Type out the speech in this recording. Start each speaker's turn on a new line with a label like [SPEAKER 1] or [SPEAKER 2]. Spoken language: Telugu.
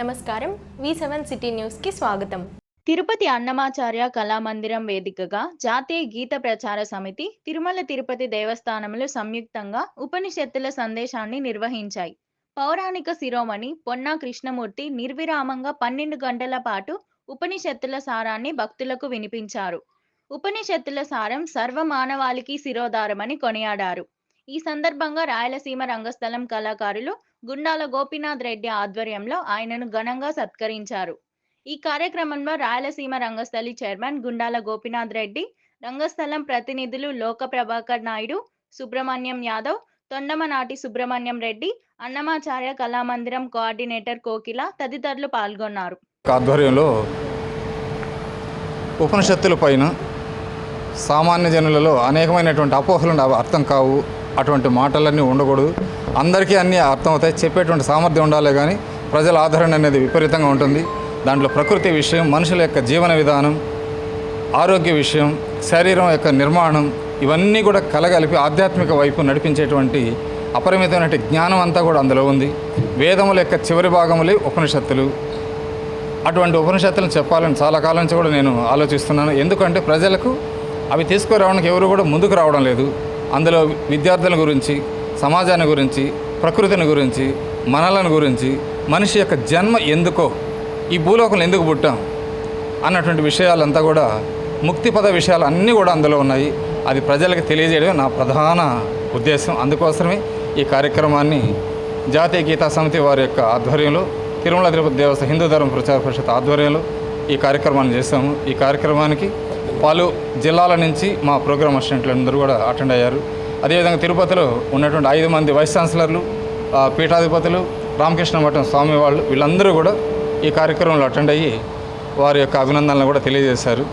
[SPEAKER 1] నమస్కారం. వి సెవెన్ సిటీ న్యూస్కి స్వాగతం.
[SPEAKER 2] తిరుపతి అన్నమాచార్య కళామందిరం వేదికగా జాతీయ గీత ప్రచార సమితి తిరుమల తిరుపతి దేవస్థానములు సంయుక్తంగా ఉపనిషత్తుల సందేశాన్ని నిర్వహించాయి. పౌరాణిక శిరోమణి పొన్నా కృష్ణమూర్తి నిర్విరామంగా పన్నెండు గంటల పాటు ఉపనిషత్తుల సారాన్ని భక్తులకు వినిపించారు. ఉపనిషత్తుల సారం సర్వ మానవాళికి శిరోధారమని కొనియాడారు. ఈ సందర్భంగా రాయలసీమ రంగస్థలం కళాకారులు గుండాల గోపీనాథ్ రెడ్డి ఆధ్వర్యంలో ఆయనను ఘనంగా సత్కరించారు. ఈ కార్యక్రమంలో రాయలసీమ రంగస్థలి చైర్మన్ గుండాల గోపీనాథ్ రెడ్డి రంగస్థలం ప్రతినిధులు లోక ప్రభాకర్ నాయుడు సుబ్రహ్మణ్యం యాదవ్ తొండమనాటి సుబ్రహ్మణ్యం రెడ్డి అన్నమాచార్య కళామందిరం కోఆర్డినేటర్ కోకిల తదితరులు పాల్గొన్నారు.
[SPEAKER 3] ఆధ్వర్యంలో ఉపనిషత్తుల పైన సామాన్య జనులలో అనేకమైనటువంటి అపోహలు అర్థం కావు. అటువంటి మాటలన్నీ ఉండకూడదు. అందరికీ అన్నీ అర్థమవుతాయి. చెప్పేటువంటి సామర్థ్యం ఉండాలి కానీ ప్రజల ఆదరణ అనేది విపరీతంగా ఉంటుంది. దాంట్లో ప్రకృతి విషయం మనుషుల యొక్క జీవన విధానం ఆరోగ్య విషయం శరీరం యొక్క నిర్మాణం ఇవన్నీ కూడా కలగలిపి ఆధ్యాత్మిక వైపు నడిపించేటువంటి అపరిమితమైన జ్ఞానం అంతా కూడా అందులో ఉంది. వేదముల యొక్క చివరి భాగములే ఉపనిషత్తులు. అటువంటి ఉపనిషత్తులను చెప్పాలని చాలా కాలం నుంచి కూడా నేను ఆలోచిస్తున్నాను. ఎందుకంటే ప్రజలకు అవి తీసుకురావడానికి ఎవరు కూడా ముందుకు రావడం లేదు. అందులో విద్యార్థుల గురించి సమాజాన్ని గురించి ప్రకృతిని గురించి మనలను గురించి మనిషి యొక్క జన్మ ఎందుకో ఈ భూలోకంలో ఎందుకు పుట్టాం అన్నటువంటి విషయాలంతా కూడా ముక్తిపద విషయాలు అన్నీ కూడా అందులో ఉన్నాయి. అది ప్రజలకు తెలియజేయడమే నా ప్రధాన ఉద్దేశం. అందుకోసమే ఈ కార్యక్రమాన్ని జాతీయ గీతా సమితి వారి యొక్క ఆధ్వర్యంలో తిరుమల తిరుపతి దేవస్థ హిందూ ధర్మ ప్రచార పరిషత్ ఆధ్వర్యంలో ఈ కార్యక్రమాన్ని చేశాము. ఈ కార్యక్రమానికి పలు జిల్లాల నుంచి మా ప్రోగ్రామ్ అసిస్టెంట్లు అందరూ కూడా అటెండ్ అయ్యారు. అదేవిధంగా తిరుపతిలో ఉన్నటువంటి ఐదు మంది వైస్ ఛాన్సలర్లు పీఠాధిపతులు రామకృష్ణ మఠం స్వామి వాళ్ళు వీళ్ళందరూ కూడా ఈ కార్యక్రమంలో అటెండ్ అయ్యి వారి యొక్క అభినందనలు కూడా తెలియజేశారు.